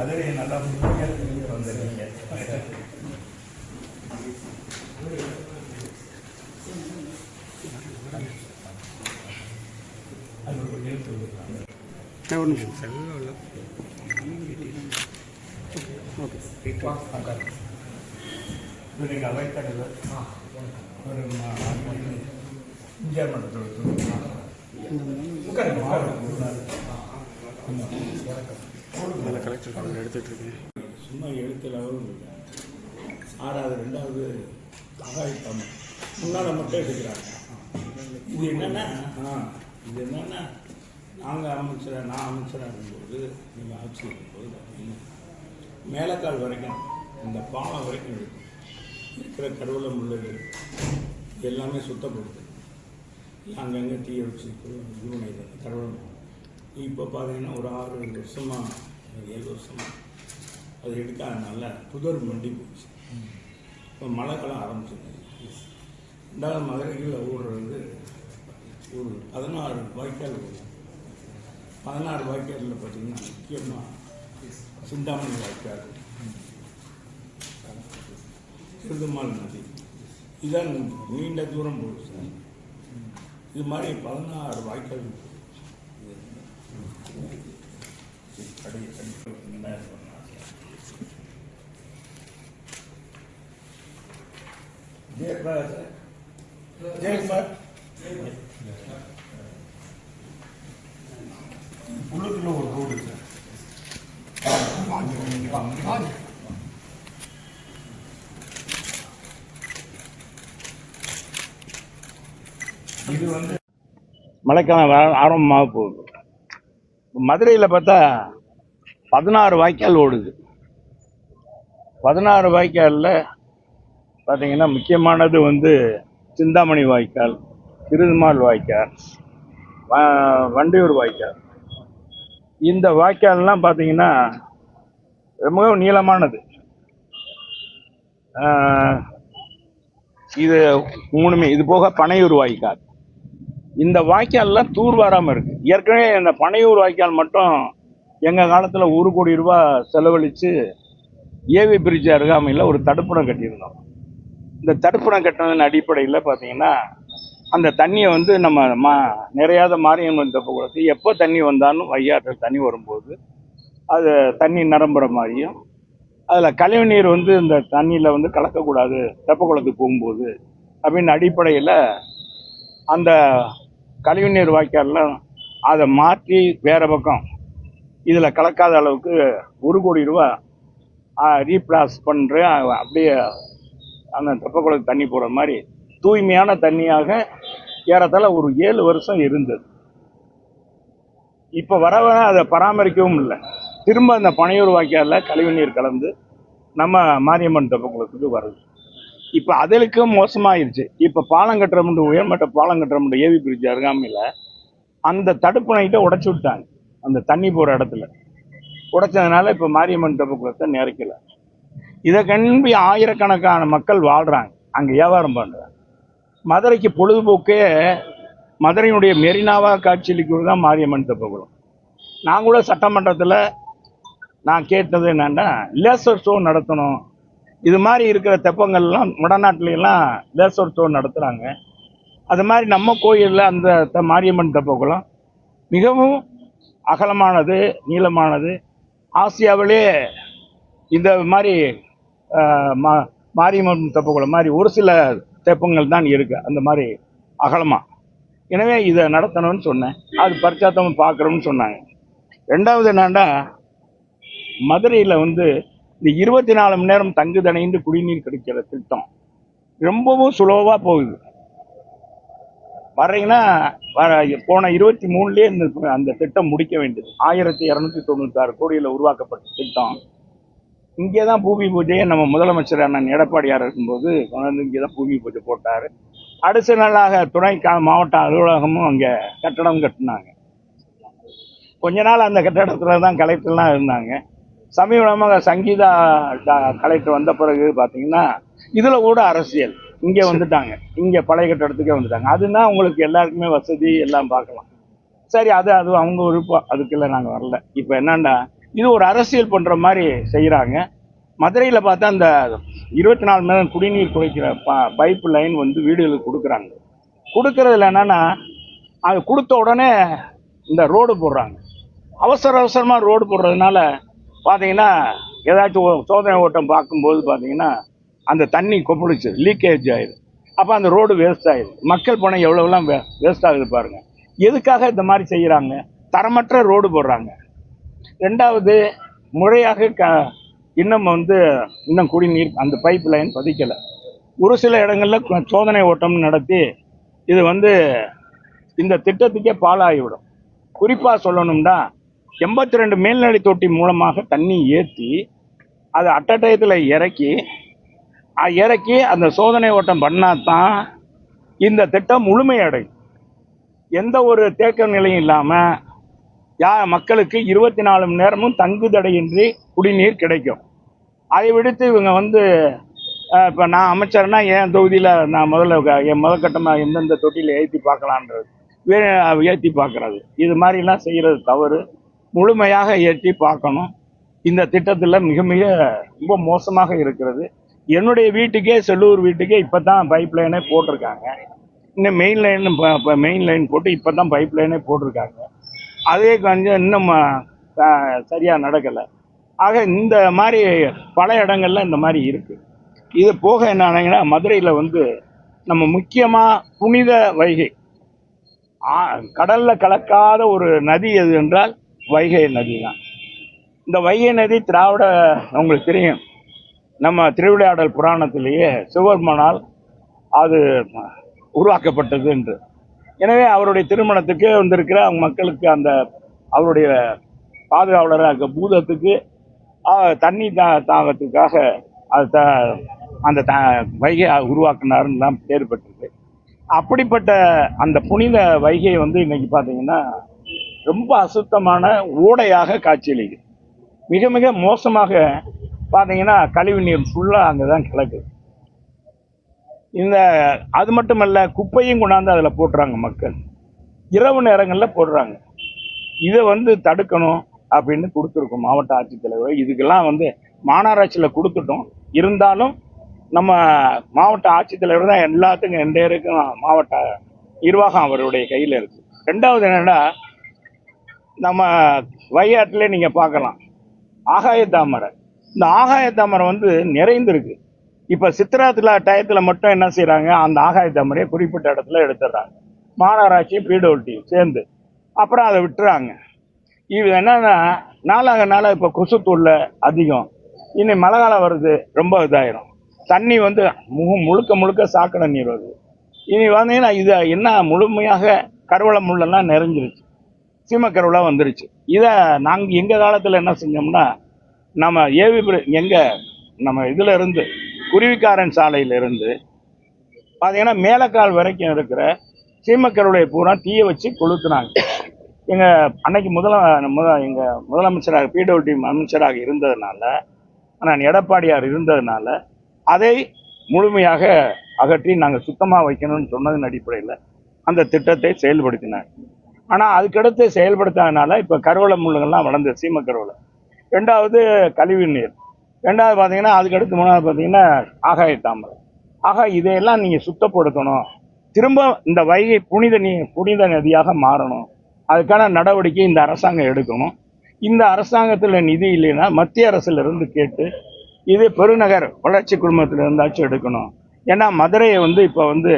மதுரையை நல்லா வந்துருக்கீங்க ஒரு நிமிஷம். உட்காரு. இது நீங்கள் அவைக்கடல் ஒரு எம்ஜிஆர் மன்றத்தோட உட்காருங்க அதில் கலெக்டர் எடுத்துகிட்டு இருக்கேன் சும்மா எழுத்துலாவும் இல்லை. ஆறாவது ரெண்டாவது ஆகாய தமிழ் முன்னால் மட்டும் எடுக்கிறாங்க. இது என்னென்னா ஆ, இது என்னென்னா நாங்கள் அமைச்சராக நான் அமைச்சராக இருக்கும்போது நீங்கள் ஆட்சி இருக்கும்போது பார்த்தீங்கன்னா மேலக்கால் வரைக்கும் இந்த பாலம் வரைக்கும் இருக்கு இருக்கிற கடவுளை உள்ளது எல்லாமே சுத்தப்படுது அங்கங்கே தீய வச்சு இது பண்ணிடுறாங்க கடவுளை இப்போ பார்த்தீங்கன்னா ஒரு ஆறு வருஷமாக ஏழு வருஷமாக அது எடுக்காதனால புதர் மண்டி போச்சு. இப்போ மழைக்கெல்லாம் காலம் ஆரம்பிச்சிருக்கு ரெண்டாவது மதுரைகளில் ஓடுறது ஒரு பதினாறு வாய்க்கால் ஓடும் பதினாறு வாய்க்காலில் பார்த்தீங்கன்னா முக்கியமாக சிந்தாமணி வாய்க்கால். திருதுமால் நதி. இதான் நீண்ட தூரம் போகுது சார் இது மாதிரி பதினாறு வாய்க்கால் அடி ஜெயக்குமார் சார் ஜெயக்குமார் உள்ளுக்குள்ள ஒரு ரோடு சார் இது வந்து மழைக்காலம் வர- ஆரம்பமாக போகுது. மதுரையில் பார்த்தா பதினாறு வாய்க்கால் ஓடுது. பதினாறு வாய்க்காலில் பார்த்தீங்கன்னா முக்கியமானது வந்து சிந்தாமணி வாய்க்கால் திருமால் வாய்க்கால் வண்டியூர் வாய்க்கால். இந்த வாய்க்கால்லாம் பார்த்தீங்கன்னா ரொம்பவும் நீளமானது. இது மூணுமே இது போக பனையூர் வாய்க்கால். இந்த வாய்க்கால்லாம் தூர்வாராமல் இருக்குது ஏற்கனவே இந்த பனையூர் வாய்க்கால் மட்டும் எங்கள் காலத்தில் ஒரு கோடி ரூபா செலவழித்து ஏவி பிரிட்ஜ் அருகாமையில் ஒரு தடுப்பணம் கட்டியிருந்தோம். இந்த தடுப்பணம் கட்டினதன் அடிப்படையில் பார்த்தீங்கன்னா அந்த தண்ணியை வந்து நம்ம மா நிறையாத மாரியம்மன் தெப்பக்குளத்து எப்போ தண்ணி வந்தாலும் வையாற்றில் தண்ணி வரும்போது அது தண்ணி நிரம்புற மாதிரியும் அதில் கழிவுநீர் வந்து இந்த தண்ணியில் வந்து கலக்கக்கூடாது தெப்பக்குளத்துக்கு போகும்போது அப்படின்னு அடிப்படையில் அந்த கழிவுநீர் வாய்க்காலில் அதை மாற்றி வேறு பக்கம் இதில் கலக்காத அளவுக்கு ஒரு கோடி ரூபா ரீப்ளாஸ் பண்ணுறேன் அப்படியே அந்த தெப்பக்குளத்துக்கு தண்ணி போகிற மாதிரி தூய்மையான தண்ணியாக ஏறத்தாழ ஒரு ஏழு வருஷம் இருந்தது. இப்போ வர வர அதை பராமரிக்கவும் இல்லை. திரும்ப அந்த பனையூர் வாய்க்காலில் கழிவுநீர் கலந்து நம்ம மாரியம்மன் தெப்பக்குளத்துக்கு வருது இப்போ அதற்கு மோசமாயிருச்சு. இப்போ பாலம் கட்டுற கட்டுறமுண்டு உயர்மட்ட பாலம் கட்டுற கட்டுறமுண்டு ஏவி பிரிட்ஜ் அருகாமையில் அந்த தடுப்பணைகிட்ட உடைச்சு விட்டாங்க. அந்த தண்ணி போகிற இடத்துல. உடைச்சதுனால இப்போ மாரியம்மன் தெப்பக்குளத்தை நிறைக்கல. இதை கண்பி ஆயிரக்கணக்கான மக்கள் வாழ்கிறாங்க அங்கே வியாபாரம் பண்ணுறாங்க மதுரைக்கு பொழுதுபோக்கே மதுரையினுடைய மெரினாவாக காட்சியளிக்கிறது தான் மாரியம்மன் தெப்பக்குளம் நான் கூட சட்டமன்றத்தில் நான் கேட்டது என்னன்னா லேசர் ஷோ நடத்தணும். இது மாதிரி இருக்கிற தெப்பங்கள்லாம் வடநாட்டிலாம் தேசோற்சவம் நடத்துகிறாங்க அது மாதிரி நம்ம கோயிலில் அந்த த- மாரியம்மன் தெப்பக்குளம் மிகவும் அகலமானது நீளமானது. ஆசியாவிலே இந்த மாதிரி மா மாரியம்மன் தெப்பக்குளம் மாதிரி ஒரு சில தெப்பங்கள் தான் இருக்குது அந்த மாதிரி அகலமாக எனவே இதை நடத்தணும்னு சொன்னேன். அது பரிச்சாத்தம் பார்க்குறோம்னு சொன்னாங்க. ரெண்டாவது என்னன்னா மதுரையில் வந்து இந்த இருபத்தி நாலு மணி நேரம் தங்கு தணைந்து குடிநீர் கிடைக்கிற திட்டம் ரொம்பவும் சுலபமாக போகுது. வர்றீங்கன்னா வர- போன இருபத்தி மூணுலேயே இந்த அந்த திட்டம் முடிக்க வேண்டியது. ஆயிரத்தி இரநூத்தி தொண்ணூத்தாறு கோடியில் உருவாக்கப்பட்ட திட்டம். இங்கே தான் பூமி பூஜையை நம்ம முதலமைச்சர் அண்ணன் எடப்பாடியார் இருக்கும்போது கொண்டாந்து இங்கே தான் பூமி பூஜை போட்டார். அடுத்த நாளாக துணை மாவட்ட அலுவலகமும் அங்கே கட்டடம் கட்டினாங்க. கொஞ்ச நாள் அந்த கட்டடத்தில் தான் கலெக்டர்லாம் இருந்தாங்க. சமீபமாக சங்கீதா கலெக்டர் வந்த பிறகு பார்த்தீங்கன்னா இதில் கூட அரசியல். இங்கே வந்துட்டாங்க. இங்கே பழைய கட்டடத்துக்கே வந்துட்டாங்க. அதுனா உங்களுக்கு எல்லாருக்குமே வசதி எல்லாம் பார்க்கலாம். சரி அது அது அவங்க விருப்பம். அதுக்கெல்லாம் நாங்கள் வரல. இப்போ என்னன்னா இது ஒரு அரசியல் பண்ணுற மாதிரி செய்கிறாங்க மதுரையில் பார்த்தா அந்த இருபத்தி நாலு மணி நேரம் குடிநீர் குறைக்கிற ப பைப் லைன் வந்து வீடுகளுக்கு கொடுக்குறாங்க. கொடுக்கறதுல என்னன்னா அது கொடுத்த உடனே இந்த ரோடு போடுறாங்க. அவசர அவசரமாக ரோடு போடுறதுனால பார்த்தீங்கன்னா ஏதாச்சும் ஒரு சோதனை ஓட்டம் பார்க்கும்போது பார்த்தீங்கன்னா அந்த தண்ணி கொப்பளிச்சு லீக்கேஜ் ஆயிடுது. அப்போ அந்த ரோடு வேஸ்ட் ஆயிடுது. மக்கள் பணம் எவ்வளோலாம் வே வேஸ்ட் ஆகுது பாருங்க. எதுக்காக இந்த மாதிரி செய்கிறாங்க தரமற்ற ரோடு போடுறாங்க. ரெண்டாவது முறையாக க இன்னும் வந்து இன்னும் குடிநீர் அந்த பைப் லைன் பதிக்கலை ஒரு சில இடங்களில் சோதனை ஓட்டம் நடத்தி இது வந்து இந்த திட்டத்துக்கே பாலாகிவிடும் குறிப்பாக சொல்லணும்னா எண்பத்தி ரெண்டு மேல்நிலை தொட்டி மூலமாக தண்ணி ஏற்றி அதை அட்டட்டயத்தில் இறக்கி இறக்கி அந்த சோதனை ஓட்டம் பண்ணால் தான் இந்த திட்டம் முழுமையடையும். எந்த ஒரு தேக்க நிலையும் இல்லாமல் யா மக்களுக்கு இருபத்தி நாலு மணி நேரமும் தங்குதடையின்றி குடிநீர் கிடைக்கும். அதை விடுத்து இவங்க வந்து இப்போ நான் அமைச்சர்னா என் தொகுதியில் நான் முதல்ல என் முதற்கட்டமாக எந்தெந்த தொட்டியில் ஏற்றி பார்க்கலான்றது வே ஏற்றி இது மாதிரிலாம் செய்கிறது தவறு. முழுமையாக ஏற்றி பார்க்கணும். இந்த திட்டத்தில் மிக மிக ரொம்ப மோசமாக இருக்கிறது. என்னுடைய வீட்டுக்கே செல்லூர் வீட்டுக்கே இப்போ தான் பைப் லைனே போட்டிருக்காங்க. இன்னும் மெயின் லைன் இப்போ மெயின் லைன் போட்டு இப்போ தான் பைப் லைனே போட்டிருக்காங்க. அதே கொஞ்சம் இன்னும் சரியாக நடக்கலை. ஆக இந்த மாதிரி பல இடங்கள்ல இந்த மாதிரி இருக்குது இது போக என்னன்னா மதுரையில் வந்து நம்ம முக்கியமாக புனித வைகை. ஆ, கலக்காத ஒரு நதி எது என்றால் வைகை நதி தான். இந்த வைகை நதி திராவிட உங்களுக்கு தெரியும். நம்ம திருவிளையாடல் புராணத்திலேயே சிவபெருமானால் அது உருவாக்கப்பட்டது என்று. எனவே அவருடைய திருமணத்துக்கு வந்திருக்கிற அவங்க மக்களுக்கு அந்த அவருடைய பாதுகாவலராக இருக்க பூதத்துக்கு தண்ணி தா தாகத்துக்காக அது த அந்த த வைகை உருவாக்குனாருன்னு தான் பேர் பெற்றது அப்படிப்பட்ட அந்த புனித வைகை வந்து இன்னைக்கு பார்த்தீங்கன்னா ரொம்ப அசுத்தமான ஓடையாக காட்சியளிக்குது. மிக மிக மோசமாக பார்த்தீங்கன்னா கழிவு நீர் ஃபுல்லாக அங்கே தான் கிடக்குது இந்த அது மட்டுமல்ல குப்பையும் கொண்டாந்து அதில் போட்டுறாங்க மக்கள். இரவு நேரங்களில் போடுறாங்க. இதை வந்து தடுக்கணும் அப்படின்னு கொடுத்துருக்கோம் மாவட்ட ஆட்சித்தலைவர். இதுக்கெல்லாம் வந்து மாநகராட்சியில் கொடுத்துட்டோம். இருந்தாலும் நம்ம மாவட்ட ஆட்சித்தலைவர் தான் எல்லாத்துக்கும் எந்த இருக்கும் மாவட்ட நிர்வாகம் அவருடைய கையில் இருக்குது ரெண்டாவது என்னென்னா நம்ம வையாட்டிலே நீங்கள் பார்க்கலாம். ஆகாய தாமரை. இந்த ஆகாய தாமரை வந்து நிறைந்திருக்கு. இப்போ சித்திராத்துல டயத்தில் மட்டும் என்ன செய்கிறாங்க அந்த ஆகாய தாமரையை குறிப்பிட்ட இடத்துல எடுத்துடுறாங்க. மாநகராட்சி பிடபிள்யூடி சேர்ந்து. அப்புறம் அதை விட்டுறாங்க. இது என்னென்னா நாளாக நாளாக இப்போ கொசு தொல்லை அதிகம். இனி மழை காலம் வருது ரொம்ப இதாயிரும். தண்ணி வந்து முக முழுக்க முழுக்க சாக்கடை நீர் வருது. இனி வந்தீங்கன்னா இது என்ன முழுமையாக கருவளை முள்ளெல்லாம் நிறைஞ்சிருச்சு. சீமக்கருவெலாம் வந்துருச்சு. இதை நாங்கள் எங்கள் காலத்தில் என்ன செஞ்சோம்னா நம்ம ஏவி எங்கள் நம்ம இதில் இருந்து குருவிக்காரன் சாலையில இருந்து பார்த்தீங்கன்னா மேலக்கால் வரைக்கும் இருக்கிற சீமக்கருடைய பூரா தீயை வச்சு கொளுத்துனாங்க. எங்கள் அன்னைக்கு முதல முத எங்கள் முதலமைச்சராக பிடபிள்யூடி அமைச்சராக இருந்ததுனால நான் எடப்பாடியார் இருந்ததுனால அதை முழுமையாக அகற்றி நாங்கள் சுத்தமாக வைக்கணும்னு சொன்னதன் அடிப்படையில் அந்த திட்டத்தை செயல்படுத்தினார் ஆனால் அதுக்கடுத்து செயல்படுத்தாதனால இப்போ கருவளை முள்ளுங்கள்லாம் வளர்ந்து சீம கருவளை. ரெண்டாவது கழிவு நீர். ரெண்டாவது பார்த்தீங்கன்னா அதுக்கடுத்து மூணாவது பார்த்தீங்கன்னா ஆகாய தாமரை. ஆக இதையெல்லாம் நீங்கள் சுத்தப்படுத்தணும். திரும்ப இந்த வைகை புனித நீ புனித நதியாக மாறணும். அதுக்கான நடவடிக்கை இந்த அரசாங்கம் எடுக்கணும். இந்த அரசாங்கத்தில் நிதி இல்லைன்னா மத்திய அரசிலிருந்து கேட்டு இது பெருநகர் வளர்ச்சி குழுமத்திலிருந்தாச்சும் எடுக்கணும். ஏன்னா மதுரையை வந்து இப்போ வந்து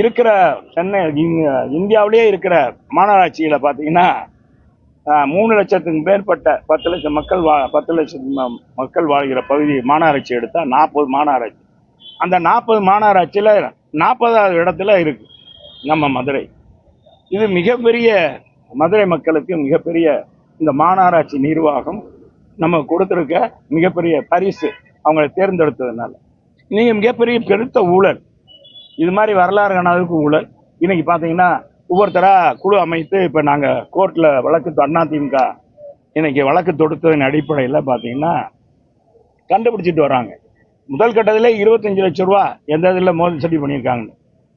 இருக்கிற சென்னை இந்தியாவிலேயே இருக்கிற மாநகராட்சியில் பார்த்தீங்கன்னா மூணு லட்சத்துக்கு மேற்பட்ட பத்து லட்சம் மக்கள் வா பத்து லட்சம் மக்கள் வாழ்கிற பகுதி மாநகராட்சி எடுத்தால் நாற்பது மாநகராட்சி. அந்த நாற்பது மாநகராட்சியில் நாற்பதாவது இடத்துல இருக்கு நம்ம மதுரை. இது மிகப்பெரிய மதுரை மக்களுக்கு மிகப்பெரிய இந்த மாநகராட்சி நிர்வாகம் நம்ம கொடுத்துருக்க மிகப்பெரிய பரிசு அவங்களை தேர்ந்தெடுத்ததுனால. நீங்கள் மிகப்பெரிய பெருத்த ஊழல். இது மாதிரி வரலாறு காணாததுக்கு ஊழல் இன்னைக்கு பார்த்தீங்கன்னா ஒவ்வொருத்தராக குழு அமைத்து இப்போ நாங்கள் கோர்ட்டில் வழக்கு அதிமுக இன்னைக்கு வழக்கு தொடுத்ததன் அடிப்படையில் பார்த்தீங்கன்னா கண்டுபிடிச்சிட்டு வராங்க. முதல் கட்டத்தில் இருபத்தஞ்சு லட்ச ரூபா எந்த இதில் மோசடி பண்ணியிருக்காங்க.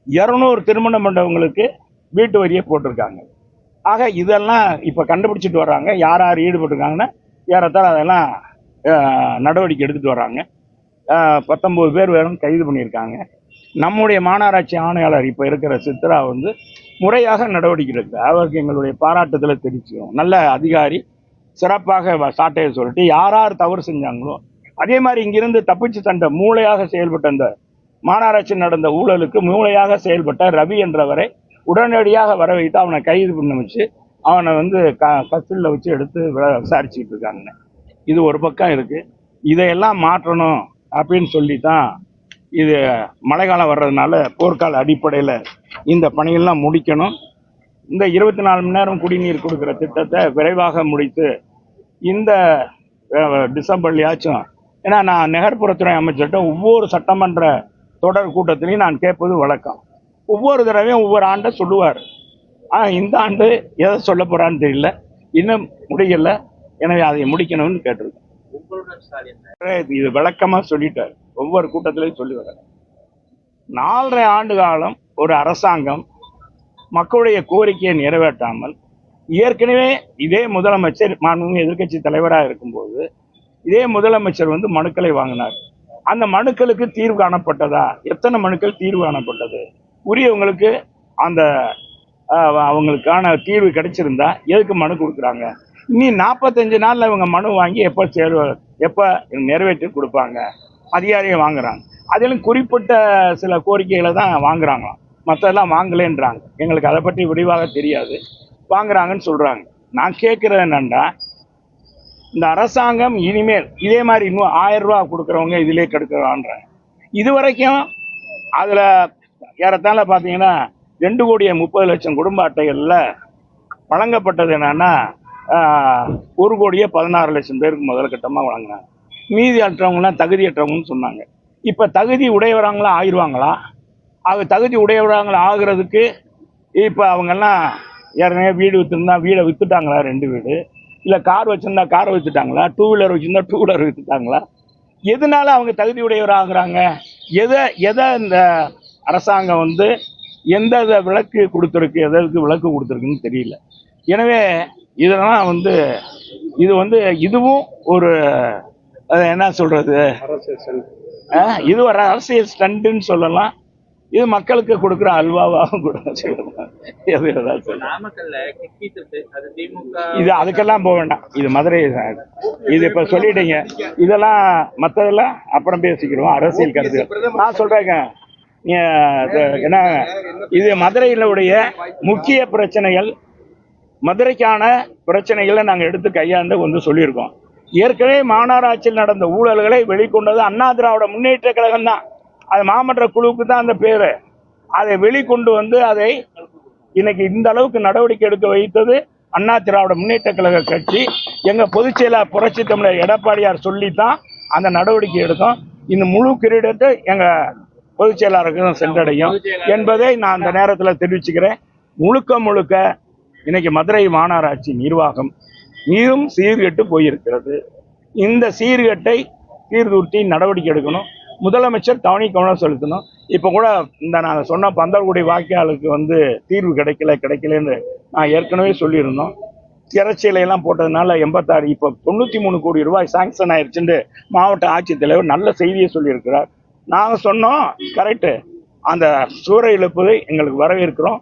இரநூறு திருமண மண்டபங்களுக்கு வீட்டு வரியை போட்டிருக்காங்க. ஆக இதெல்லாம் இப்போ கண்டுபிடிச்சிட்டு வர்றாங்க யார் யார் ஈடுபட்டிருக்காங்கன்னா ஏறத்தாழ அதெல்லாம் நடவடிக்கை எடுத்துகிட்டு வர்றாங்க பத்தொம்போது பேர் வேணும்னு கைது பண்ணியிருக்காங்க. நம்முடைய மாநகராட்சி ஆணையாளர் இப்போ இருக்கிற சித்ரா வந்து முறையாக நடவடிக்கை எடுக்குது அவருக்கு எங்களுடைய பாராட்டுதலை தெரிவிச்சுக்கிறோம். நல்ல அதிகாரி சிறப்பாக சாட்டையை சொல்லிட்டு யார் யார் தவறு செஞ்சாங்களோ அதே மாதிரி இங்கிருந்து தப்பிச்சு தண்ட மூளையாக செயல்பட்ட அந்த மாநகராட்சி நடந்த ஊழலுக்கு மூளையாக செயல்பட்ட ரவி என்றவரை உடனடியாக வர வைத்து அவனை கைது பண்ண வச்சு அவனை வந்து க கஸ்டடியில் வச்சு எடுத்து விள- விசாரிச்சுக்கிட்டு இருக்காங்க. இது ஒரு பக்கம் இருக்குது இதையெல்லாம் மாற்றணும் அப்படின்னு சொல்லி தான் இது மழைக்காலம் வர்றதுனால போர்க்கால அடிப்படையில் இந்த பணியெல்லாம் முடிக்கணும். இந்த இருபத்தி நாலு மணி நேரம் குடிநீர் கொடுக்குற திட்டத்தை விரைவாக முடித்து இந்த டிசம்பர்லயாச்சும் ஏன்னா நான் நகர்ப்புறத்துறை அமைச்சர்கிட்ட ஒவ்வொரு சட்டமன்ற தொடர் கூட்டத்திலையும் நான் கேட்பது வழக்கம். ஒவ்வொரு தடவையும் ஒவ்வொரு ஆண்டை சொல்லுவார். ஆனால் இந்த ஆண்டு எதை சொல்ல போறான்னு தெரியல. இன்னும் முடியல. எனவே அதை முடிக்கணும்னு கேட்டிருக்கேன். இது விளக்கமா சொல்லிட்டார். ஒவ்வொரு கூட்டத்திலையும் சொல்லி வர்றார் நாலரை ஆண்டு காலம் ஒரு அரசாங்கம் மக்களுடைய கோரிக்கையை நிறைவேற்றாமல் ஏற்கனவே இதே முதலமைச்சர் மாண்புமிகு எதிர்க்கட்சி தலைவராக இருக்கும்போது இதே முதலமைச்சர் வந்து மனுக்களை வாங்கினார். அந்த மனுக்களுக்கு தீர்வு காணப்பட்டதா? எத்தனை மனுக்கள் தீர்வு காணப்பட்டது? உரியவங்களுக்கு அந்த ஆஹ், அவங்களுக்கான தீர்வு கிடைச்சிருந்தா எதுக்கு மனு கொடுக்குறாங்க? இனி நாற்பத்தஞ்சு நாளில் இவங்க மனு வாங்கி எப்போ சேருவ எப்போ நிறைவேற்றி கொடுப்பாங்க? அதிகாரியை வாங்குறாங்க. அதிலும் குறிப்பிட்ட சில கோரிக்கைகளை தான் வாங்குறாங்களாம். மற்றெல்லாம் வாங்கலேன்றாங்க. எங்களுக்கு அதை பற்றி விரிவாக தெரியாது. வாங்குறாங்கன்னு சொல்கிறாங்க நான் கேட்குறது என்னன்னா இந்த அரசாங்கம் இனிமேல் இதே மாதிரி இன்னும் ஆயிரம் ரூபா கொடுக்குறவங்க இதிலே கெடுக்கிறான்றேன் இது வரைக்கும் அதில் ஏறத்தாழ பார்த்தீங்கன்னா ரெண்டு கோடியே முப்பது லட்சம் குடும்ப அட்டைகளில் வழங்கப்பட்டது என்னன்னா ஒரு கோடியே பதினாறு லட்சம் பேருக்கு முதல் கட்டமாக வழங்கினாங்க மீதி அற்றவங்களாம் தகுதியற்றவங்கன்னு சொன்னாங்க. இப்போ தகுதி உடையவராங்களா ஆயிடுவாங்களா அது தகுதி உடையவராங்களா ஆகிறதுக்கு இப்போ அவங்கெல்லாம் ஏற்கனவே வீடு விற்றுருந்தா வீடை விற்றுட்டாங்களா ரெண்டு வீடு? இல்லை கார் வச்சுருந்தா காரை விற்றுட்டாங்களா டூ வீலர் வச்சுருந்தா டூ வீலர் விற்றுட்டாங்களா எதனால அவங்க தகுதி உடையவராகிறாங்க? எதை எதை இந்த அரசாங்கம் வந்து எந்த விளக்கு கொடுத்துருக்கு எதற்கு விளக்கு கொடுத்துருக்குன்னு தெரியல. எனவே இதெல்லாம் வந்து இது வந்து இதுவும் ஒரு என்ன சொல்றது? இது ஒரு அரசியல் ஸ்டண்டுன்னு சொல்லலாம். இது மக்களுக்கு கொடுக்குற அல்வாவாகவும் கூட இது அதுக்கெல்லாம் போக வேண்டாம். இது மதுரை தான். இது இப்ப சொல்லிட்டீங்க. இதெல்லாம் மற்றதெல்லாம் அப்புறம் பேசிக்கிறோம் அரசியல் கருத்து. நான் சொல்றேங்க. நீங்க இது என்ன? இது மதுரையிலுடைய முக்கிய பிரச்சனைகள் மதுரைக்கான பிரச்சனைகளை நாங்கள் எடுத்து கையாண்டு வந்து சொல்லியிருக்கோம். ஏற்கனவே மாநகராட்சியில் நடந்த ஊழல்களை வெளிக்கொண்டது அண்ணா திராவிட முன்னேற்ற கழகம் தான். அது மாமன்ற குழுவுக்கு தான் அந்த பேரு. அதை வெளிக்கொண்டு வந்து அதை இன்னைக்கு இந்த அளவுக்கு நடவடிக்கை எடுக்க வைத்தது அண்ணா திராவிட முன்னேற்ற கழக கட்சி. எங்க பொதுச் செயலாளர் புரட்சி தமிழர் எடப்பாடியார் சொல்லித்தான் அந்த நடவடிக்கை எடுத்தோம். இந்த முழு கிரீடத்தை எங்க பொதுச் செயலாளருக்கு தான் சென்றடையும் என்பதை நான் அந்த நேரத்தில் தெரிவிச்சுக்கிறேன். முழுக்க முழுக்க இன்னைக்கு மதுரை மாநகராட்சி நிர்வாகம் மீண்டும் சீர்கெட்டு போயிருக்கிறது. இந்த சீர்கெட்டை சீர்தூர்த்தி நடவடிக்கை எடுக்கணும். முதலமைச்சர் தவணை கவனம் செலுத்தணும். இப்போ கூட இந்த நான் சொன்ன பந்தல்குடி வாக்கியாளுக்கு வந்து தீர்வு கிடைக்கல கிடைக்கலன்னு நான் ஏற்கனவே சொல்லியிருந்தோம். திரைச்சீலையெல்லாம் போட்டதுனால எண்பத்தாறு இப்போ தொண்ணூற்றி மூணு கோடி ரூபாய் சாங்ஷன் ஆயிடுச்சுன்னு மாவட்ட ஆட்சித்தலைவர் நல்ல செய்தியை சொல்லியிருக்கிறார். நாங்கள் சொன்னோம் கரெக்டு அந்த சூற இழப்பு எங்களுக்கு வரவேற்கிறோம்.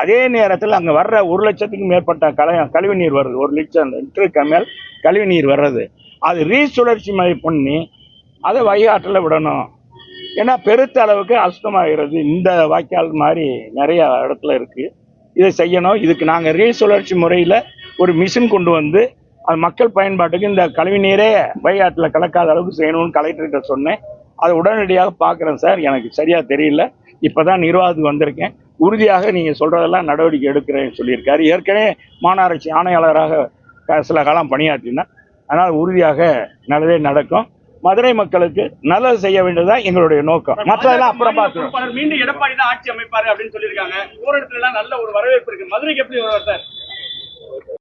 அதே நேரத்தில் அங்கே வர்ற ஒரு லட்சத்துக்கும் மேற்பட்ட கலை கழிவு நீர் வருது. ஒரு லட்சம் லிட்டருக்கு மேல் கழிவு நீர் வர்றது. அது ரீசுழற்சி மாதிரி பண்ணி அதை வைகாட்டில் விடணும். ஏன்னா பெருத்த அளவுக்கு அசுத்தமாகிறது இந்த வாய்க்கால் மாதிரி நிறைய இடத்துல இருக்குது இதை செய்யணும். இதுக்கு நாங்கள் ரீசுழற்சி முறையில் ஒரு மிஷின் கொண்டு வந்து அது மக்கள் பயன்பாட்டுக்கு இந்த கழிவு நீரே வைகாட்டில் கலக்காத அளவுக்கு செய்யணும்னு கலெக்டர்கிட்ட சொன்னேன். அதை உடனடியாக பார்க்குறேன் சார். எனக்கு சரியாக தெரியல. இப்போ தான் நிர்வாகத்துக்கு வந்திருக்கேன். உறுதியாக நீங்கள் சொல்கிறதெல்லாம் நடவடிக்கை எடுக்கிறேன்னு சொல்லியிருக்காரு. ஏற்கனவே மாநகராட்சி ஆணையாளராக சில காலம் பணியாற்றினா அதனால் உறுதியாக நல்லதே நடக்கும். மதுரை மக்களுக்கு நல்லது செய்ய வேண்டியதுதான் எங்களுடைய நோக்கம். மற்றதெல்லாம் அப்புறம் பொறுப்பாளர் மீண்டும் எடப்பாடி தான் ஆட்சி அமைப்பாரு அப்படின்னு சொல்லியிருக்காங்க. எல்லாம் நல்ல ஒரு வரவேற்பு இருக்கு. மதுரைக்கு எப்படி வருவார் சார்?